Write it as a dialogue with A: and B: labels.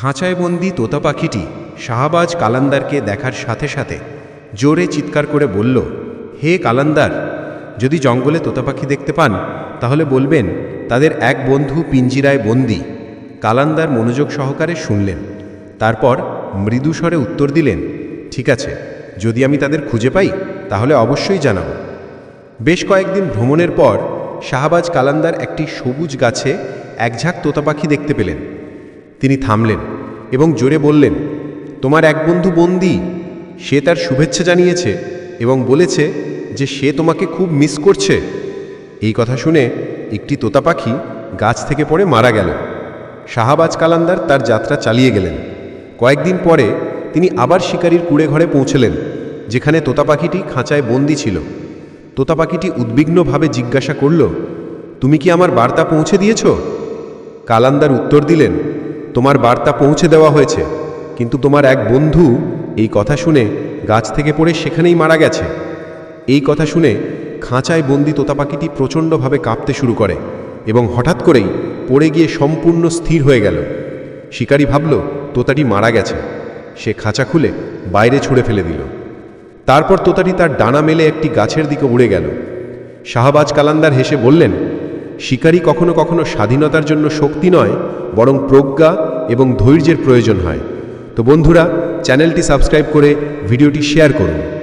A: খাঁচায় বন্দি তোতা পাখিটি শাহবাজ কালান্দারকে দেখার সাথে সাথে জোরে চিৎকার করে বলল, হে কালান্দার, যদি জঙ্গলে তোতা পাখি দেখতে পান, তাহলে বলবেন তাদের এক বন্ধু পিঞ্জিরায় বন্দি। কালান্দার মনোযোগ সহকারে শুনলেন। তারপর মৃদুস্বরে উত্তর দিলেন, ঠিক আছে, যদি আমি তাদের খুঁজে পাই, তাহলে অবশ্যই জানাব। বেশ কয়েকদিন ভ্রমণের পর শাহবাজ কালান্দার একটি সবুজ গাছে একঝাঁক তোতা পাখি দেখতে পেলেন। তিনি থামলেন এবং জোরে বললেন, তোমার এক বন্ধু বন্দি, সে তার শুভেচ্ছা জানিয়েছে এবং বলেছে যে সে তোমাকে খুব মিস করছে। এই কথা শুনে একটি তোতা পাখি গাছ থেকে পড়ে মারা গেল। শাহবাজ কালান্দার তার যাত্রা চালিয়ে গেলেন। কয়েকদিন পরে তিনি আবার শিকারীর কুড়ে ঘরে পৌঁছলেন, যেখানে তোতা পাখিটি খাঁচায় বন্দি ছিল। তোতা পাখিটি উদ্বিগ্নভাবে জিজ্ঞাসা করল, তুমি কি আমার বার্তা পৌঁছে দিয়েছ? কালান্দার উত্তর দিলেন তোমার বার্তা পৌঁছে দেওয়া হয়েছে, কিন্তু তোমার এক বন্ধু এই কথা শুনে গাছ থেকে পড়ে সেখানেই মারা গেছে। এই কথা শুনে খাঁচায় বন্দি তোতা পাখিটি প্রচণ্ডভাবে কাঁপতে শুরু করে এবং হঠাৎ করেই পড়ে গিয়ে সম্পূর্ণ স্থির হয়ে গেল। শিকারী ভাবল, তোতাটি মারা গেছে। সে খাঁচা খুলে বাইরে ছুঁড়ে ফেলে দিল। তারপর তোতাটি তার ডানা মেলে একটি গাছের দিকে উড়ে গেল। শাহবাজ কালান্দার হেসে বললেন শিকারী কখনো কখনো স্বাধীনতার জন্য শক্তি নয়, বরং প্রজ্ঞা এবং ধৈর্যের প্রয়োজন হয়। তো বন্ধুরা, চ্যানেলটি সাবস্ক্রাইব করে ভিডিওটি শেয়ার করুন।